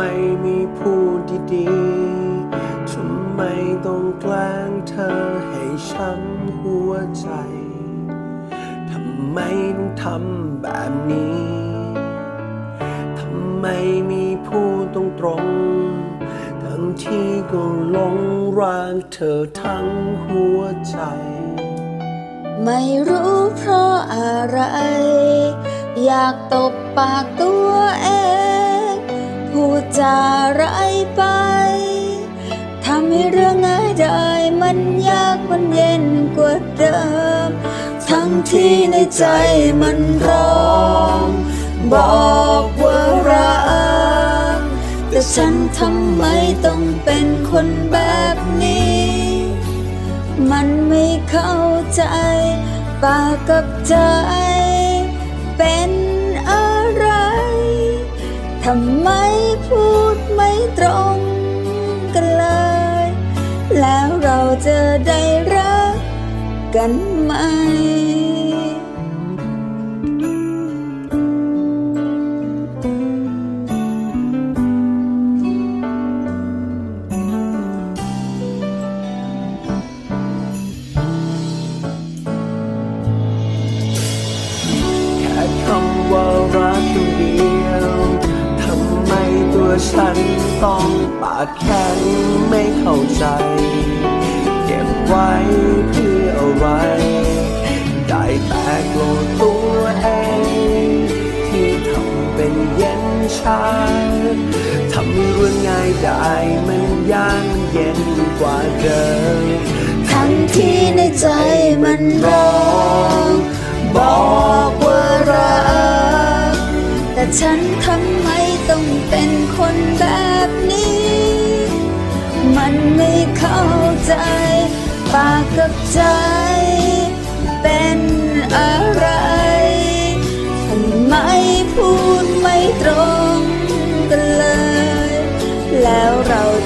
ไมมีพูดดีๆ ทำไมต้องแกล้งเธอให้ช้ำหัวใจ ทำไมต้องทำแบบนี้ ทำไมมีพูดตรงตรงๆทั้งที่ก็หลงรักเธอทั้งหัวใจ ไม่รู้เพราะอะไร อยากตบปากตัวเอง มันยากมันเย็นกว่าเดิม ทั้งที่ในใจมันร้อง บอกว่ารัก แต่ฉันทำไมต้องเป็นคนแบบนี้ มันไม่เข้าใจ ปากกับใจ เป็นอะไร ทำไมพูดไม่ตรง จะได้รักกันไหมแค่คำว่ารักตัวเดียว ทำไมตัวฉันต้องปากแข็งไม่เข้าใจาทำให้เรื่องง่ายได้มันยากมันเย็นกว่าเดิมทั้งที่ในใจมันร้องบอกว่ารักแต่ฉันทำไมต้องเป็นคนแบบนี้ มันไม่เข้าใจ ปากกับใจ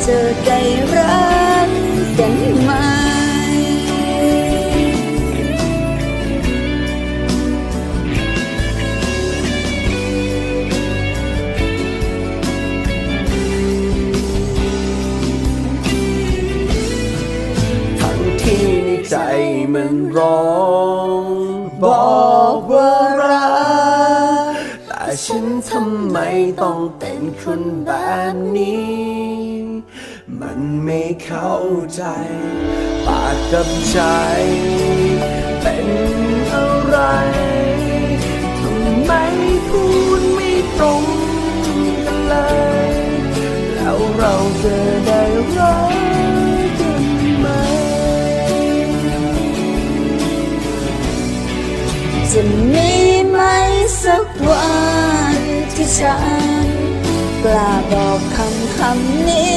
เจะได้รักกันไหมทั้งที่ในใจมันร้องบอกว่ารัก แต่ฉันทำไมต้องเป็นคนแบบนี้ มันไม่เข้าใจ ปากกับใจ เป็นอะไรทำไมพูดไม่ตรงกันเลย แล้วเราจะได้รักกันไหม จะมีไหมสักวันที่ฉันกล้าบอกคำคำนี้